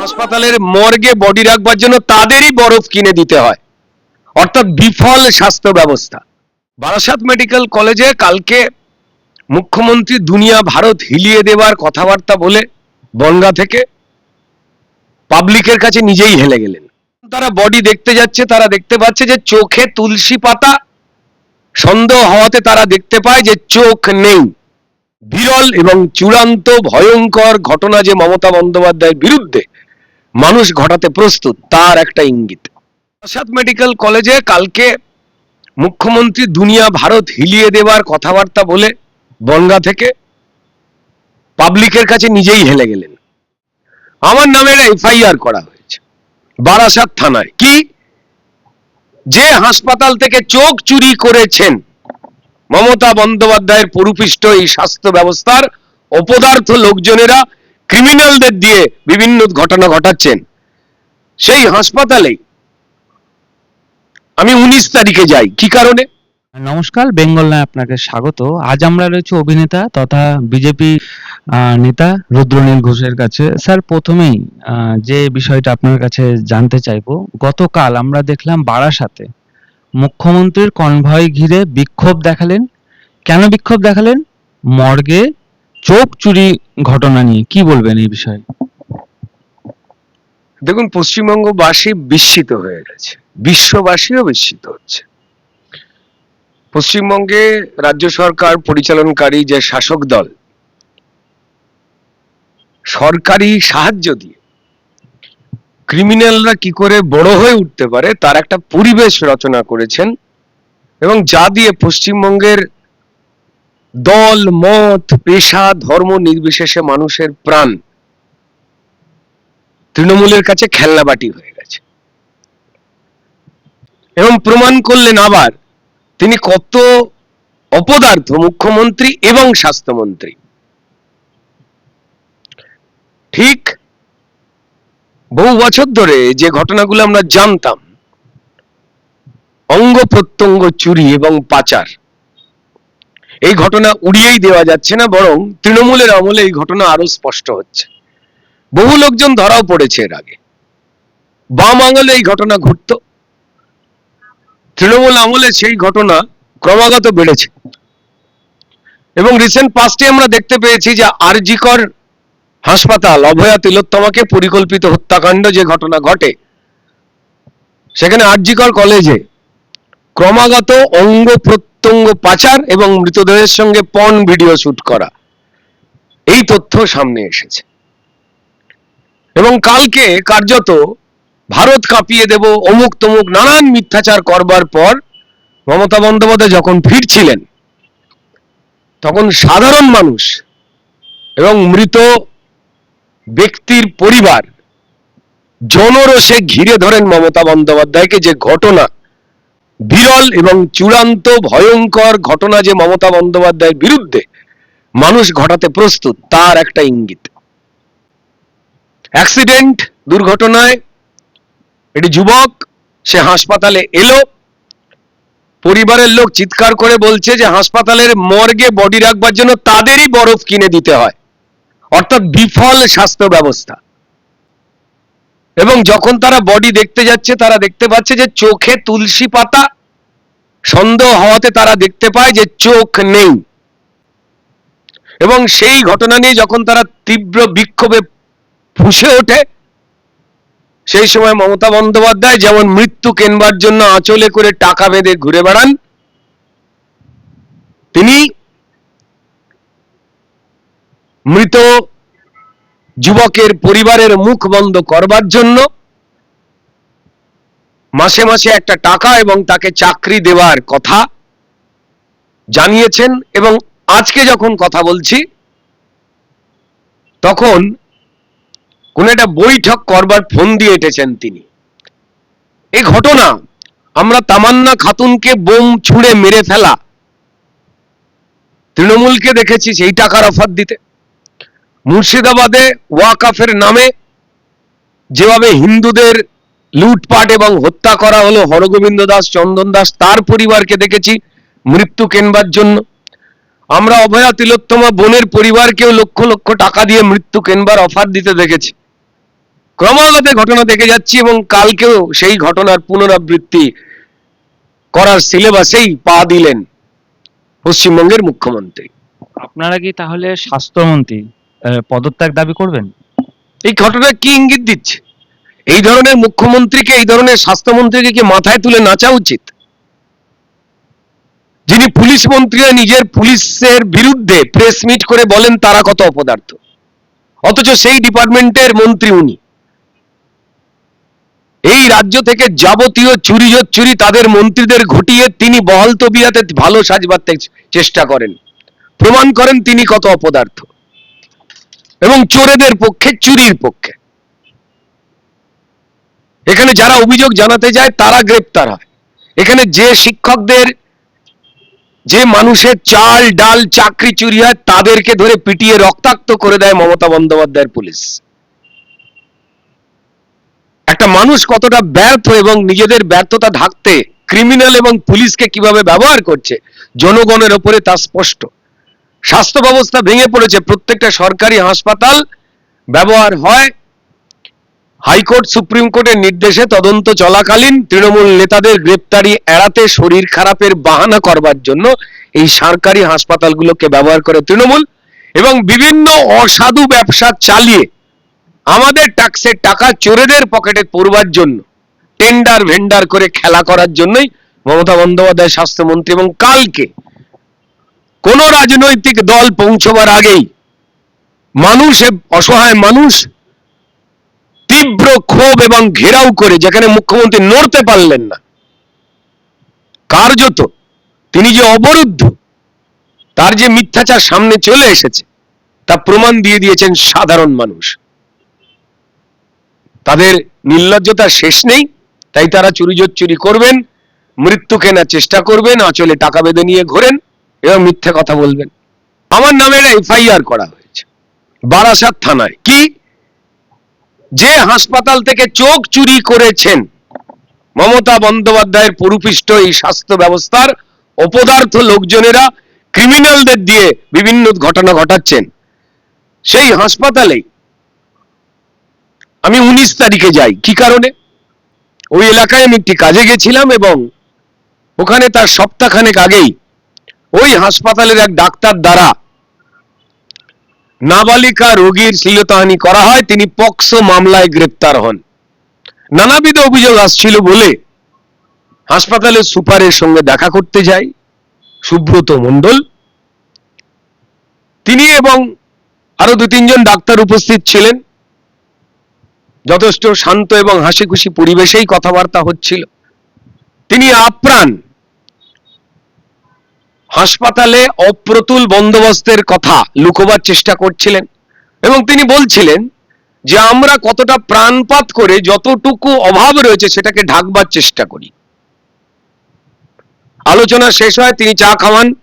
হাসপাতালের মর্গে বডি রাখবার জন্য তাদেরই বরফ কিনে দিতে হয়। অর্থাৎ বিফল স্বাস্থ্য ব্যবস্থা। বারাসাত মেডিকেল কলেজে কালকে মুখ্যমন্ত্রী দুনিয়া ভারত হিলিয়ে দেবার কথাবার্তা বলে বনগা থেকে পাবলিকের কাছে নিজেই হেলে গেলেন। তারা বডি দেখতে যাচ্ছে, তারা দেখতে পাচ্ছে যে চোখে তুলসী পাতা, সন্দেহ হওয়াতে তারা দেখতে পায় যে চোখ নেই। বিরল এবং চূড়ান্ত ভয়ঙ্কর ঘটনা যে মমতা বন্দ্যোপাধ্যায়ের বিরুদ্ধে মানুষ ঘটাতে প্রস্তুত, তার একটা ইঙ্গিত। আসাদ মেডিকেল কলেজে কালকে মুখ্যমন্ত্রী দুনিয়া ভারত হিলিয়ে দেবার কথাবার্তা বলে বনগা থেকে পাবলিকের কাছে নিজেই হেলে গেলেন। আমার নামে এফআইআর করা হয়েছে, বারাসাত থানায়। কি? যে হাসপাতাল থেকে চোখ চুরি করেছেন মমতা বন্দ্যোপাধ্যায়ের পরিপিষ্ট এই স্বাস্থ্য ব্যবস্থার অপদার্থ লোকজনেরা ক্রিমিনালদের দিয়ে বিভিন্ন ঘটনা ঘটাচ্ছেন। সেই হাসপাতালে আমি উনিশ তারিখে যাই। কি কারণে? নমস্কার, বেঙ্গল নয় আপনাকে স্বাগত। আজ আমরা রয়েছে অভিনেতা তথা বিজেপি নেতা রুদ্রনীল ঘোষের কাছে। স্যার, প্রথমেই যে বিষয়টা আপনার কাছে জানতে চাইব, গতকাল আমরা দেখলাম বারাসাতে মুখ্যমন্ত্রীর কনভয় ঘিরে বিক্ষোভ দেখালেন। কেন বিক্ষোভ দেখালেন? মর্গে চোখ চুরি ঘটনা নিয়ে। কি বলবেন এই বিষয়ে? দেখুন, পশ্চিমবঙ্গবাসী বিস্মিত হয়ে গেছে। বিশ্ববাসীও বিস্মিত হচ্ছে। পশ্চিমবঙ্গে রাজ্য সরকার পরিচালনকারী যে শাসক দল, সরকারি সাহায্য দিয়ে ক্রিমিনালরা কি করে বড় হয়ে উঠতে পারে, তার একটা পরিবেশ রচনা করেছেন এবং যা দিয়ে পশ্চিমবঙ্গের দল, মত, পেশা, ধর্ম নির্বিশেষে মানুষের প্রাণ তৃণমূলের কাছে খেলনাবাটি হয়ে গেছে। এবং প্রমাণ করলেন আবার, তিনি কত অপদার্থ, মুখ্যমন্ত্রী এবং স্বাস্থ্যমন্ত্রী। ঠিক বহু বছর ধরে যে ঘটনাগুলো আমরা জানতাম, অঙ্গ প্রত্যঙ্গ চুরি এবং পাচার, এই ঘটনা উড়িয়েই দেওয়া যাচ্ছে না, বরং তৃণমূলের আমলে এই ঘটনা আরও স্পষ্ট হচ্ছে। বহু লোকজন ধরাও পড়েছে এর আগে। বাম আঙুলে এই ঘটনা ঘটতো, তৃণমূল আমলে সেই ঘটনা ক্রমাগত বেড়েছে। এবং রিসেন্ট পাস্টে আমরা দেখতে পেয়েছি যে আরজিকর হাসপাতাল, অভয়া তিলোত্তমাকে পরিকল্পিত হত্যাকাণ্ড যে ঘটনা ঘটে, সেখানে আরজিকর কলেজে ক্রমাগত অঙ্গ প্রত্যঙ্গ পাচার এবং মৃতদেহের সঙ্গে পন ভিডিও শুট করা। এই তথ্য সামনে এসেছে। এবং কালকে কার্যত ভারত কাঁপিয়ে দেব, অমুক তমুক নানান মিথ্যাচার করবার পর মমতা বন্দ্যোপাধ্যায় যখন ফিরছিলেন, তখন সাধারণ মানুষ এবং মৃত ব্যক্তির পরিবার। জনরসে ঘিরে ধরেন মমতা বন্দ্যোপাধ্যায়কে যে ঘটনা। বিরল এবং চূড়ান্ত ভয়ঙ্কর ঘটনা যে মমতা বন্দ্যোপাধ্যায়ের বিরুদ্ধে মানুষ ঘটাতে প্রস্তুত, তার একটা ইঙ্গিত। অ্যাক্সিডেন্ট, দুর্ঘটনায় একটি যুবক, সে হাসপাতালে এলো। পরিবারের লোক চিৎকার করে বলছে যে হাসপাতালের মর্গে বডি রাখবার জন্য তাদেরই বরফ কিনে দিতে হয়। অর্থাৎ বিফল স্বাস্থ্য ব্যবস্থা। এবং যখন তারা বডি দেখতে যাচ্ছে, তারা দেখতে পাচ্ছে যে চোখে তুলসী পাতা, সন্দেহ হওয়াতে তারা দেখতে পায় যে চোখ নেই। এবং সেই ঘটনা নিয়ে যখন তারা তীব্র বিক্ষোভে ফুসে ওঠে, সেই সময় মমতা বন্দ্যোপাধ্যায় যেমন মৃত্যু কেনবার জন্য আঁচলে করে টাকা বেঁধে ঘুরে বেড়ান, তিনি মৃত যুবকের পরিবারের মুখ বন্ধ করবার জন্য মাসে মাসে একটা টাকা এবং তাকে চাকরি দেওয়ার কথা জানিয়েছেন এবং আজকে যখন কথা বলছি, তখন কোন একটা বৈঠক করবার ফোন দিয়ে এটেছেন তিনি। এই ঘটনা আমরা তামান্না খাতুনকে বোম ছুঁড়ে মেরে ফেলা, তৃণমূলকে দেখেছি সেই টাকার অফার দিতে। মুর্শিদাবাদে ওয়াকাফের নামে যেভাবে হিন্দুদের লুটপাট এবং হত্যা করা হলো, হরগোবিন্দ দাস, চন্দন দাস, তার পরিবারকে দেখেছি মৃত্যু কেনবার জন্য। আমরা অভয়া তিলোত্তমা বোনের পরিবারকেও লক্ষ লক্ষ টাকা দিয়ে মৃত্যু কেনবার অফার দিতে দেখেছি। ক্রমাগত ঘটনা দেখে যাচ্ছি এবং কালকেও সেই ঘটনার পুনরাবৃত্তি করার সিলেবাসেই পা দিলেন পশ্চিমবঙ্গের মুখ্যমন্ত্রী। আপনারা কি তাহলে স্বাস্থ্যমন্ত্রী? পদত্যাগ দাবি করবেন? এই ঘটনা কি ইঙ্গিত দিচ্ছে? এই ধরনের মুখ্যমন্ত্রীকে, এই ধরনের স্বাস্থ্যমন্ত্রীকে কি মাথায় তুলে নাচা উচিত? যিনি পুলিশ মন্ত্রীরা নিজের পুলিশের বিরুদ্ধে প্রেস মিট করে বলেন তারা কত অপদার্থ। অথচ সেই ডিপার্টমেন্টের মন্ত্রী উনি। এই রাজ্য থেকে যাবতীয় চুরি চুরি তাদের মন্ত্রীদের ঘটিয়ে তিনি বহাল তবিয়াতে ভালো সাজবার চেষ্টা করেন। প্রমাণ করেন তিনি কত অপদার্থ। এবং চোরেদের পক্ষে, চুরির পক্ষে। এখানে যারা অভিযোগ জানাতে যায়, তারা গ্রেপ্তার হয়। এখানে যে শিক্ষকদের, যে মানুষের চাল, ডাল, চাকরি, চুরি হয়, তাদেরকে ধরে পিটিয়ে রক্তাক্ত করে দেয় মমতা বন্দ্যোপাধ্যায়ের পুলিশ। একটা মানুষ কতটা ব্যর্থ এবং নিজেদের ব্যর্থতা ঢাকতে ক্রিমিনাল এবং পুলিশকে কীভাবে ব্যবহার করছে, জনগণের ওপরে তা স্পষ্ট। স্বাস্থ্য ব্যবস্থা ভেঙে পড়েছে। প্রত্যেকটা সরকারি হাসপাতাল ব্যবহার হয়। হাইকোর্ট, সুপ্রিম কোর্টের নির্দেশে তদন্ত চলাকালীন তৃণমূল নেতাদের গ্রেপ্তারি এড়াতে শরীর খারাপের বাহানা করবার জন্য এই সরকারি হাসপাতালগুলোকে ব্যবহার করে তৃণমূল এবং বিভিন্ন অসাধু ব্যবসা চালিয়ে আমাদের ট্যাক্সের টাকা চোরেদের পকেটে পড়বার জন্য টেন্ডার ভেন্ডার করে খেলা করার জন্যই মমতা বন্দ্যোপাধ্যায় স্বাস্থ্যমন্ত্রী এবং কালকে কোন রাজনৈতিক দল পৌঁছবার আগেই মানুষ অসহায় মানুষ তীব্র ক্ষোভ এবং ঘেরাও করে যেখানে মুখ্যমন্ত্রী নড়তে পারলেন না। কার্যত তিনি যে অবরুদ্ধ, তার যে মিথ্যাচার সামনে চলে এসেছে, তা প্রমাণ দিয়ে দিয়েছেন সাধারণ মানুষ। তাদের নির্লজ্জতার শেষ নেই, তাই তারা চুরি চুরি করবেন মৃত্যু কেনার চেষ্টা করবেন, আঁচলে টাকা বেঁধে নিয়ে ঘোরেন। এবং মিথ্যে কথা বলবেন। আমার নামে একটা এফআইআর করা হয়েছে। বারাসাত থানায়। কি? যে হাসপাতাল থেকে চোখ চুরি করেছেন মমতা বন্দ্যোপাধ্যায়ের পরিপৃষ্ট এই স্বাস্থ্য ব্যবস্থার অপদার্থ লোকজনেরা, ক্রিমিনালদের দিয়ে বিভিন্ন ঘটনা ঘটাচ্ছেন। সেই হাসপাতালেই আমি উনিশ তারিখে যাই। কি কারণে? ওই এলাকায় আমি একটি কাজে গেছিলাম এবং ওখানে তার সপ্তাহখানেক আগেই ওই হাসপাতালের এক ডাক্তার দ্বারা নাবালিকা রোগীর শ্লীলতাহানি করা হয়, তিনি পক্সো মামলায় গ্রেপ্তার হন। নানাবিধ অভিযোগ আসছিল বলে হাসপাতালের সুপারের সঙ্গে দেখা করতে যাই, সুব্রত মণ্ডল। তিনি এবং আরও দু তিনজন ডাক্তার উপস্থিত ছিলেন। যথেষ্ট শান্ত এবং হাসি খুশি পরিবেশেই কথাবার্তা হচ্ছিল। তিনি আপ্রাণ হাসপাতালে অপ্রতুল বন্দোবস্তের কথা লুকোবার চেষ্টা করছিলেন। এবং তিনি বলছিলেন যে, আমরা কতটা প্রাণপাত করে যতটুকু অভাব রয়েছে সেটাকে ঢাকবার চেষ্টা করি। আলোচনা শেষ হয়, তিনি চা খাওয়ান।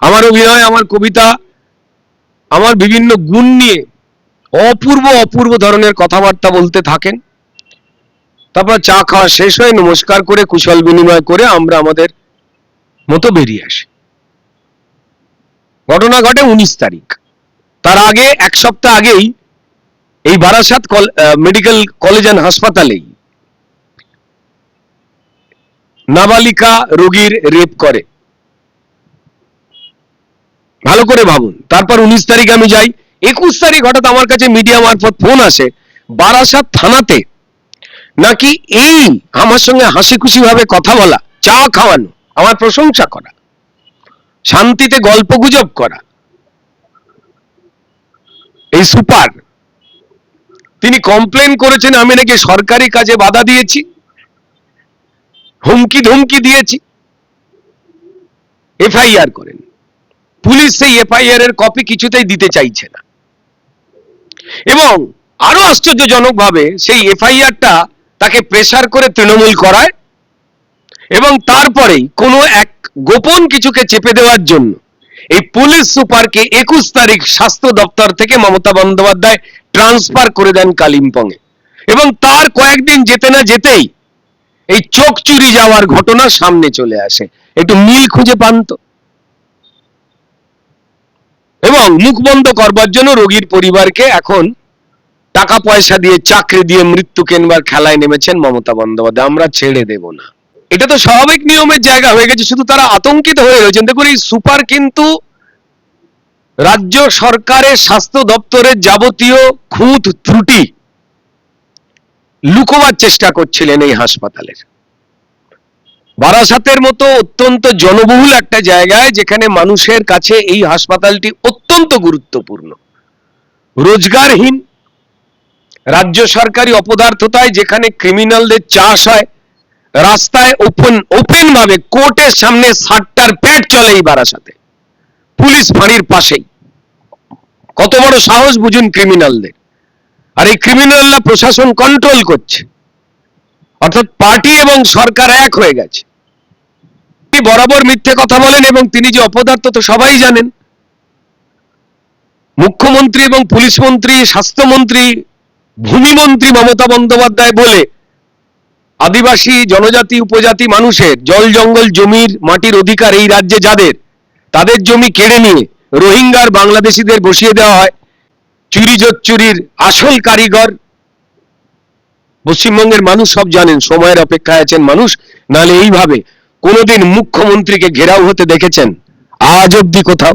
আমার অভিনয়, আমার কবিতা, আমার বিভিন্ন গুণ নিয়ে অপূর্ব অপূর্ব ধরনের কথাবার্তা বলতে থাকেন। তারপর চা খাওয়া শেষ হয়ে নমস্কার করে, কুশল বিনিময় করে আমরা আমাদের মতো বেরিয়ে আসি। ঘটনা ঘটে উনিশ তারিখ। তার আগে এক সপ্তাহ আগেই এই বারাসাত মেডিকেল কলেজ অ্যান্ড হাসপাতালেই নাবালিকা রোগীর রেপ করে। ভালো করে ভাবুন। তারপর উনিশ তারিখ আমি যাই। একুশ তারিখ হঠাৎ আমার কাছে মিডিয়া মারফত ফোন আসে, বারাসাত থানাতে নাকি এই আমার সঙ্গে হাসি খুশি ভাবে কথা বলা, চা খাওয়ানো, আমার প্রশংসা করা। শান্তিতে গল্প গুজব করা। এই সুপার, তিনি কমপ্লেন করেছেন, আমি নাকি সরকারি কাজে বাধা দিয়েছি, হুমকি ধুমকি দিয়েছি। এফআইআর করেন। পুলিশ সেই এফআইআর এর কপি কিছুতেই দিতে চাইছে না। এবং আরও আশ্চর্যজনক ভাবে সেই এফআইআরটা তাকে প্রেসার করে তৃণমূল করায় এবং তারপরেই কোনো এক গোপন কিছুকে চেপে দেওয়ার জন্য। এই পুলিশ সুপারকে একুশ তারিখ স্বাস্থ্য দপ্তর থেকে মমতা বন্দ্যোপাধ্যায় ট্রান্সফার করে দেন কালিম্পংয়ে। এবং তার কয়েকদিন যেতে না যেতেই এই চোখ চুরি যাওয়ার ঘটনা সামনে চলে আসে। একটু মিল খুঁজে পান তো। এবং মুখ বন্ধ করবার জন্য রোগীর পরিবারকে এখন টাকা পয়সা দিয়ে চাকরি দিয়ে মৃত্যু কেনবার খেলায় নেমেছেন মমতা বন্দ্যোপাধ্যায়। আমরা ছেড়ে দেব না। এটা তো স্বাভাবিক নিয়মের জায়গা হয়ে গেছে, শুধু তারা আতঙ্কিত হয়ে রয়েছেন। দেখুন, এই সুপার কিন্তু রাজ্য সরকারের স্বাস্থ্য দপ্তরের যাবতীয় খুঁত ত্রুটি লুকোবার চেষ্টা করছিলেন এই হাসপাতালের। বারাসাতের মতো অত্যন্ত জনবহুল একটা জায়গায় যেখানে মানুষের কাছে এই হাসপাতালটি অত্যন্ত গুরুত্বপূর্ণ। রোজগারহীন, রাজ্য সরকারি অপদার্থতায় যেখানে ক্রিমিনালদের চাষ হয় রাস্তায় ওপেন ওপেন ভাবে কোর্টের সামনে সাতটার পেট চলে এই বারাসাতে পুলিশ ফাঁড়ির পাশেই। কত বড় সাহস বুঝুন ক্রিমিনালদের আর এই ক্রিমিনালরা প্রশাসন কন্ট্রোল করছে। অর্থাৎ পার্টি এবং সরকার এক হয়ে গেছে। বরাবর মিথ্যে কথা বলেন এবং তিনি যে অপদার্থ তো সবাই জানেন। মুখ্যমন্ত্রী এবং পুলিশ মন্ত্রী, স্বাস্থ্যমন্ত্রী, ভূমিমন্ত্রী মমতা বন্দ্যোপাধ্যায় বলে আদিবাসী, জনজাতি, উপজাতি মানুষের জল জঙ্গল জমির মাটির অধিকার এই রাজ্যে যাদের, তাদের জমি কেড়ে নিয়ে রোহিঙ্গার বাংলাদেশিদের বসিয়ে দেওয়া হয়। চুরি চুরির আসল কারিগর। পশ্চিমবঙ্গের মানুষ সব জানেন, সময়ের অপেক্ষায় আছেন মানুষ নালে এইভাবে কোনোদিন মুখ্যমন্ত্রীকে ঘেরাও হতে দেখেছেন। আজ অব্দি কোথাও।